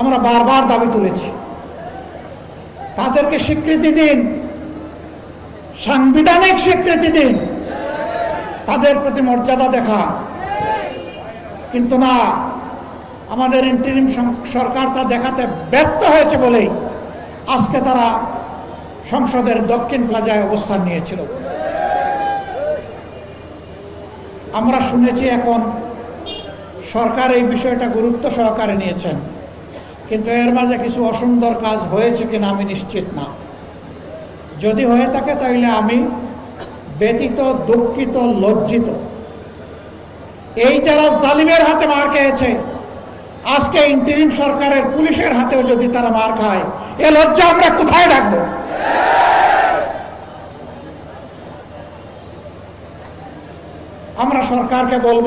আমরা বারবার দাবি তুলেছি। তাদেরকে স্বীকৃতি দিন। সাংবিধানিক স্বীকৃতি দিন। তাদের প্রতি মর্যাদা দেখা। কিন্তু না, আমাদের ইন্টারিম সরকার তা দেখাতে ব্যর্থ হয়েছে বলেই আজকে তারা সংসদের দক্ষিণ প্লাজায় অবস্থান নিয়েছিল। আমরা শুনেছি এখন সরকার এই বিষয়টা গুরুত্ব সহকারে নিয়েছেন। কিন্তু এর মাঝে কিছু অসুন্দর কাজ হয়েছে কিনা আমি নিশ্চিত না। যদি হয়ে থাকে তাহলে আমি ব্যতীত, দুঃখিত, লজ্জিত। এই যারা জালিমের হাতে মার খেয়েছে, আজকে ইন্টারিম সরকারের পুলিশের হাতেও যদি তারা মার খায়, এ লজ্জা আমরা কোথায় রাখব? আমরা সরকারকে বলব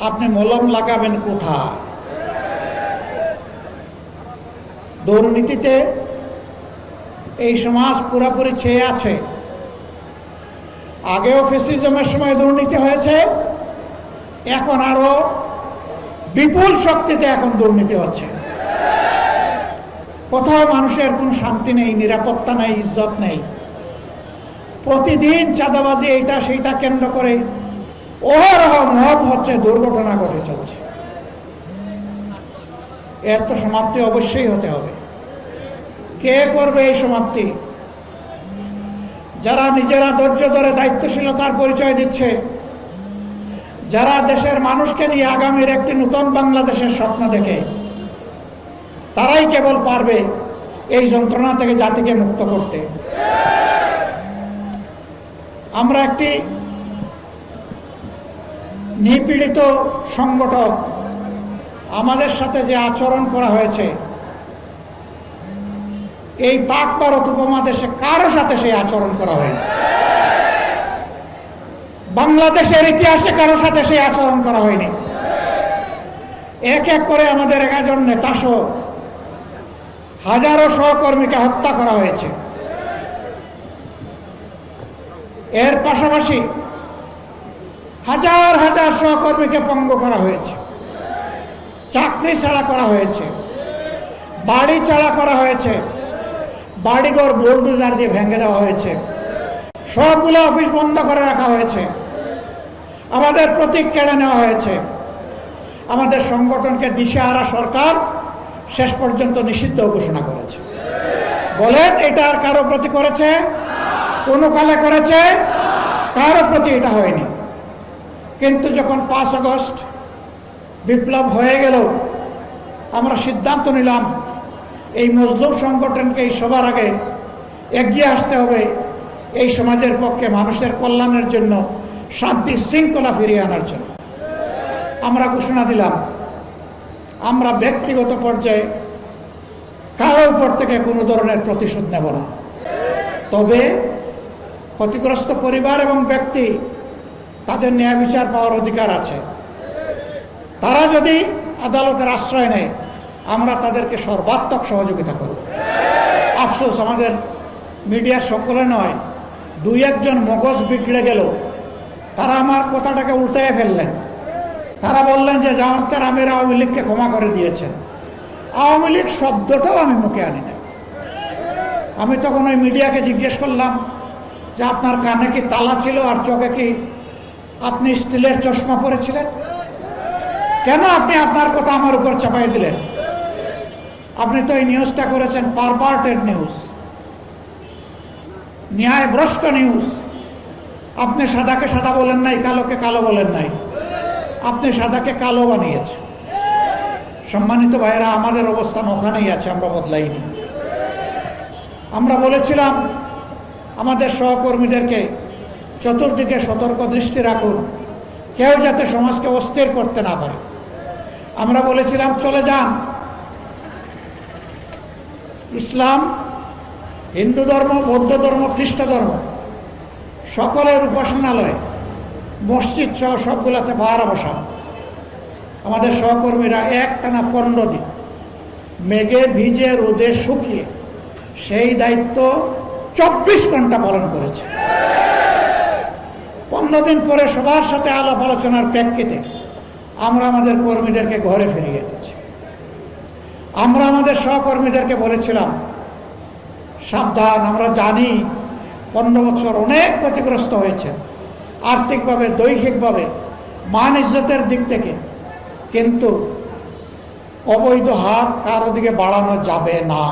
আপনি মলম লাগাবেন কোথায়? দুর্নীতিতে এই সমাজ পুরোপুরি ছেয়ে আছে। আগেও ফেসিজমের সময় দুর্নীতি হয়েছে, এখন আরও বিপুল শক্তিতে এখন দুর্নীতি হচ্ছে। কোথাও মানুষের কোনো শান্তি নেই, নিরাপত্তা নেই, ইজ্জত নেই। প্রতিদিন চাঁদাবাজি এইটা সেইটা কেন্দ্র করে অহরহ মহব হচ্ছে দুর্ঘটনা ঘটে চলছে। এর তো সমাপ্তি অবশ্যই হতে হবে। কে করবে এই সমাপ্তি? যারা নিজেরা ধৈর্য ধরে দায়িত্বশীলতার পরিচয় দিচ্ছে, যারা দেশের মানুষকে নিয়ে আগামীর একটি নতুন বাংলাদেশের স্বপ্ন দেখে, তারাই কেবল পারবে এই যন্ত্রণা থেকে জাতিকে মুক্ত করতে। আমরা একটি নিপীড়িত সংগঠন আমাদের সাথে যে আচরণ করা হয়েছে, এই পাক ভারত উপমহাদেশে কারও সাথে সেই আচরণ করা হয়নি। বাংলাদেশের ইতিহাসে কারও সাথে সেই আচরণ করা হয়নি। এক এক করে আমাদের একাজন নেতাসহ হাজারো সহকর্মীকে হত্যা করা হয়েছে। এর পাশাপাশি হাজার হাজার সহকর্মীকে পঙ্গ করা হয়েছে। চাকরি ছাড়া করা হয়েছে। বাড়ি ছাড়া করা হয়েছে। বাড়িঘর বোলডোজার দিয়ে ভেঙে দেওয়া হয়েছে। সবগুলো অফিস বন্ধ করে রাখা হয়েছে। আমাদের প্রতীক কেড়ে নেওয়া হয়েছে। আমাদের সংগঠনকে দিশেহারা সরকার শেষ পর্যন্ত নিষিদ্ধ ঘোষণা করেছে। বলেন, এটা আর কারও প্রতি করেছে? কোনো কালে করেছে? কারও প্রতি এটা হয়নি। কিন্তু যখন পাঁচ আগস্ট বিপ্লব হয়ে গেল, আমরা সিদ্ধান্ত নিলাম, এই মজলুম সংগঠনকে এই সবার আগে এগিয়ে আসতে হবে, এই সমাজের পক্ষে মানুষের কল্যাণের জন্য, শান্তি শৃঙ্খলা ফিরিয়ে আনার জন্য। আমরা ঘোষণা দিলাম, আমরা ব্যক্তিগত পর্যায়ে কারও উপর থেকে কোনো ধরনের প্রতিশোধ নেব না। তবে ক্ষতিগ্রস্ত পরিবার এবং ব্যক্তি তাদের ন্যায় বিচার পাওয়ার অধিকার আছে। তারা যদি আদালতের আশ্রয় নেয়, আমরা তাদেরকে সর্বাত্মক সহযোগিতা করব। আফসোস, আমাদের মিডিয়ার সকলে নয়, দুই একজন মগজ বিগড়ে গেল। তারা আমার কথাটাকে উল্টায় ফেললেন। তারা বললেন যে জামাতের আমির আওয়ামী লীগকে ক্ষমা করে দিয়েছেন। আওয়ামী লীগ শব্দটাও আমি মুখে আনি না আমি তখন ওই মিডিয়াকে জিজ্ঞেস করলাম যে, আপনার কানে কি তালা ছিল আর চোখে কি আপনি স্টিলের চশমা পরেছিলেন? কেন আপনি আপনার কথা আমার উপর চাপাই দিলেন? আপনি তো এই নিউজটা করেছেন পারপার্টেড নিউজ ন্যায় ভ্রষ্ট নিউজ আপনি সাদাকে সাদা বলেন নাই, কালোকে কালো বলেন নাই। আপনি সাদাকে কালো বানিয়েছেন। সম্মানিত ভাইয়েরা, আমাদের অবস্থান ওখানেই আছে, আমরা বদলাইনি। আমরা বলেছিলাম, আমাদের সহকর্মীদেরকে চতুর্দিকে সতর্ক দৃষ্টি রাখুন। কেউ যাতে সমাজকে অস্থির করতে না পারে। আমরা বলেছিলাম, চলে যান। ইসলাম হিন্দু ধর্ম, বৌদ্ধ ধর্ম, খ্রিস্ট ধর্ম, সকলের উপাসনালয়, মসজিদ সহ সবগুলোতে পাহারা বসান। আমাদের সহকর্মীরা এক টানা পনেরো দিন মেঘে ভিজে রোদে শুকিয়ে সেই দায়িত্ব চব্বিশ ঘণ্টা পালন করেছে। পনেরো দিন পরে সবার সাথে আলাপ আলোচনার প্রেক্ষিতে আমরা আমাদের কর্মীদেরকে ঘরে ফিরিয়ে দিচ্ছি আমরা আমাদের সহকর্মীদেরকে বলেছিলাম, সাবধান, আমরা জানি পনেরো বছর অনেক ক্ষতিগ্রস্ত হয়েছে আর্থিকভাবে, দৈহিকভাবে, মান ইজ্জতের দিক থেকে। কিন্তু অবৈধ হাত কারও দিকে বাড়ানো যাবে না।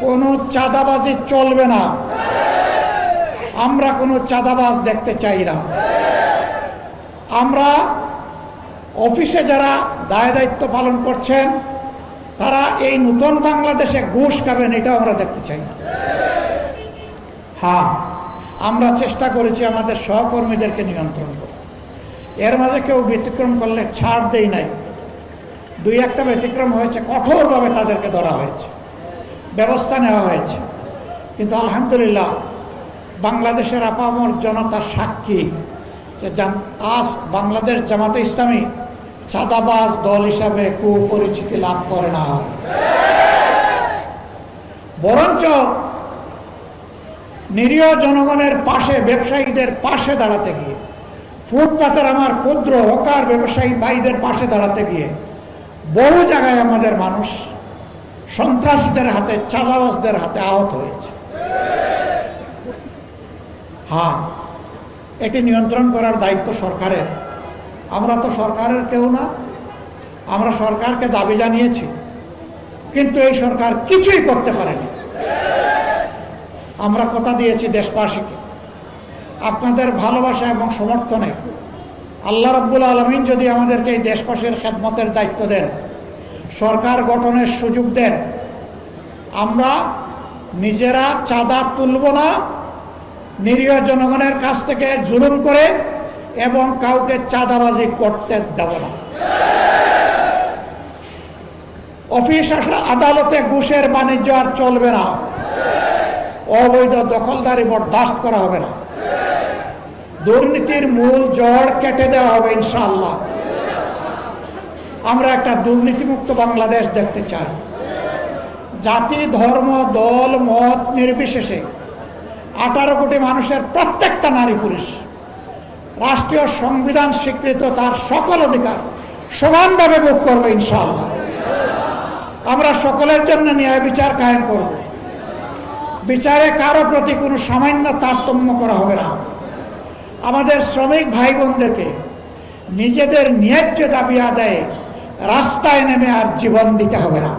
কোনো চাঁদাবাজি চলবে না। আমরা কোনো চাঁদাবাজ দেখতে চাই না। আমরা অফিসে যারা দায় দায়িত্ব পালন করছেন, তারা এই নতুন বাংলাদেশে ঘুষ খাবেন, এটাও আমরা দেখতে চাই না। হ্যাঁ আমরা চেষ্টা করেছি আমাদের সহকর্মীদেরকে নিয়ন্ত্রণ করতে। এর মাঝে কেউ ব্যতিক্রম করলে ছাড় দেই নাই। দুই একটা ব্যতিক্রম হয়েছে, কঠোরভাবে তাদেরকে ধরা হয়েছে, ব্যবস্থা নেওয়া হয়েছে। কিন্তু আলহামদুলিল্লাহ বাংলাদেশের আপামর জনতা সাক্ষী যে আজ বাংলাদেশ জামাতে ইসলামী চাঁদাবাজ দল হিসাবে কুপরিচিতি লাভ করে না। বরঞ্চ নিরীহ জনগণের পাশে, ব্যবসায়ীদের পাশে দাঁড়াতে গিয়ে, ফুটপাতের আমার ক্ষুদ্র হকার ব্যবসায়ী ভাইদের পাশে দাঁড়াতে গিয়ে, বহু জায়গায় আমাদের মানুষ সন্ত্রাসীদের হাতে, চাঁদাবাজদের হাতে আহত হয়েছে। হ্যাঁ এটি নিয়ন্ত্রণ করার দায়িত্ব সরকারের। আমরা তো সরকারের কেউ না, আমরা সরকারকে দাবি জানিয়েছি, কিন্তু এই সরকার কিছুই করতে পারেনি। আমরা কথা দিয়েছি দেশবাসীকে, আপনাদের ভালোবাসা এবং সমর্থনে। আল্লাহ রব্বুল আলমিন যদি আমাদেরকে এই দেশবাসীর খেদমতের দায়িত্ব দেন, সরকার গঠনের সুযোগ দেন, আমরা নিজেরা চাঁদা তুলব না নিরীহ জনগণের কাছ থেকে জুলুম করে এবং কাউকে চাঁদাবাজি করতে দেব না। অফিস আসলে আদালতে ঘুষের বাণিজ্য আর চলবে না। অবৈধ দখলদারি বরদাস্ত করা হবে না। দুর্নীতির মূল জড় কেটে দেওয়া হবে ইনশাআল্লাহ। আমরা একটা দুর্নীতিমুক্ত বাংলাদেশ দেখতে চাই। জাতি, ধর্ম, দল, মত নির্বিশেষে আঠারো কোটি মানুষের প্রত্যেকটা নারী পুরুষ রাষ্ট্রীয় সংবিধান স্বীকৃত তার সকল অধিকার সমানভাবে ভোগ করবে ইনশাআল্লাহ। আমরা সকলের জন্য ন্যায় বিচার কায়েম করব। বিচারে কারও প্রতি কোনো সামান্য তারতম্য করা হবে না। আমাদের শ্রমিক ভাই বোনদেরকে নিজেদের ন্যায্য দাবি আদায়ে রাস্তায় নেমে আর জীবন দিতে হবে না।